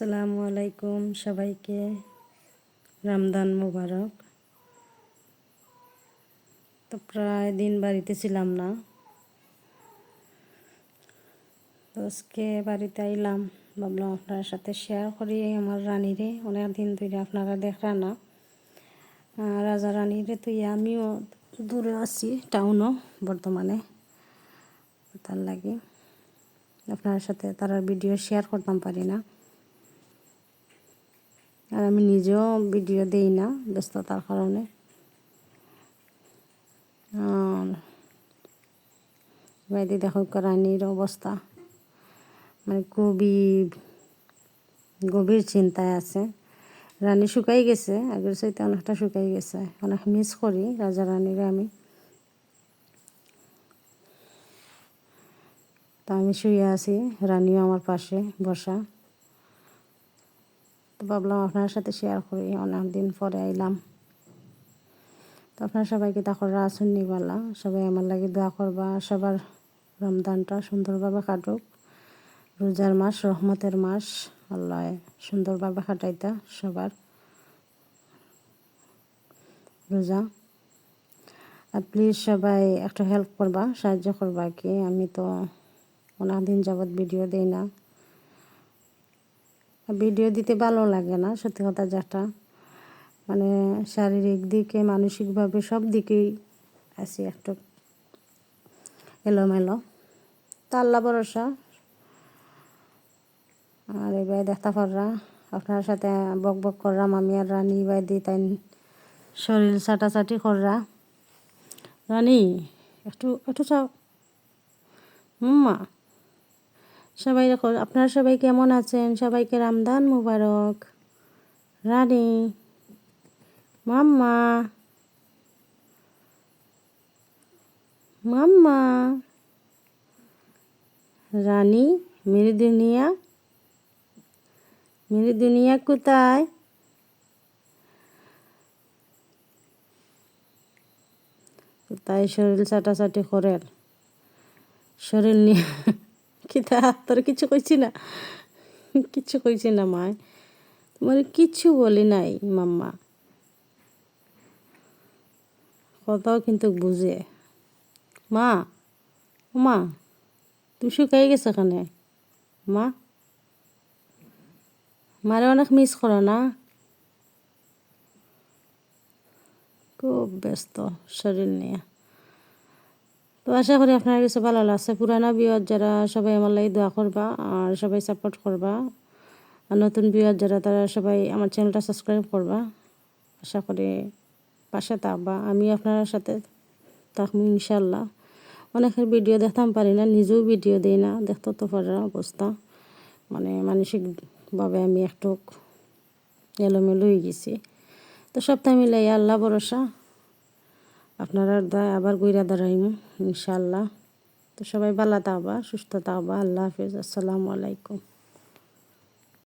আসসালামু আলাইকুম সবাইকে। রমদান মুবারক। তো প্রায় দিন বাড়িতে ছিলাম না। তো আজকে বাড়িতে আইলাম। ভাবলাম আপনার সাথে শেয়ার করি আমার রানীরে। অনেক দিন ধরে আপনারা দেখরা না। রাজা রানীরে তো আমিও দূরে আছি টাউনও বর্তমানে। তার লাগে আপনার সাথে তার ভিডিও শেয়ার করতাম পারি না। আর আমি নিজেও ভিডিও দেই না ব্যস্ততার কারণে। আর বাইরে দেখো রানীর অবস্থা। মানে খুবই গভীর চিন্তায় আছে। রানী শুকাই গেছে, আগের চাইতে অনেকটা শুকাই গেছে। অনেক মিস করি, রাজা রানীরে আমি। তা আমি শুয়ে আছি, রানীও আমার পাশে বসা। তো ভাবলাম আপনার সাথে শেয়ার করি অনেক দিন পরে আইলাম। তো আপনার সবাইকে তখন আসুন নিবালা সবাই আমার লাগে দোয়া করবা, সবার রমদানটা সুন্দরভাবে কাটুক। রোজার মাস, রহমতের মাস, আল্লাহ সুন্দরভাবে কাটাইতা সবার রোজা। আর প্লিজ সবাই একটু হেল্প করবা, সাহায্য করবা কি, আমি তো অনেক দিন যাবৎ ভিডিও দেই না। ভিডিও দিতে ভালো লাগে না, সত্যি কথা যেটা। মানে শারীরিক দিকে, মানসিকভাবে সব দিকেই আছি একটু এলোমেলো। তা আল্লাহ ভরসা। আর এবার দেখতে পাররা আপনার সাথে বক বক করলাম আমি আর রানী এবার দিই তাই শরীর চাটাচাটি কররা রানী, একটু একটু চাও। হুম্মা সবাই আপনারা সবাই কেমন আছেন? সবাইকে রামদান মুবারক। রানী, মাম্মা মাম্মা, রানী মেরি দুনিয়া মেরি দুনিয়া কোথায় তাই শরীর চাটাচাটি করেন? শরীর নিয়ে কিতা তোর কিছু কইছি না। কিছু কইছি না মায় তোমার কিছু বলি নাই মাম্মা। কথাও কিন্তু বুঝে। মা মা তুই শুকাই গেছে এখানে মা, মারে অনেক মিস করো না? খুব ব্যস্ত শরীর নিয়ে। তো আশা করি আপনার কিছু ভালো লাগছে। পুরানা বিয়ার যারা সবাই আমার লাগে দোয়া করবা আর সবাই সাপোর্ট করবা। আর নতুন বিয়ার যারা, তারা সবাই আমার চ্যানেলটা সাবস্ক্রাইব করবা। আশা করি পাশে থাকবা। আমি আপনার সাথে থাকব ইনশাল্লাহ অনেকের ভিডিও দেখতাম, পারি না, নিজেও ভিডিও দিই না। দেখতে তো পারার অবস্থা। মানে মানসিকভাবে আমি একটু এলোমেলো হয়ে গেছি। তো সপ্তাহ মিলাই আল্লাহ ভরসা। আপনারা দায় আবার গইরা দাঁড়াইম ইনশাল্লাহ তো সবাই ভালো থাকবা, সুস্থ থাকবা। আল্লাহ হাফিজ। আসসালামু আলাইকুম।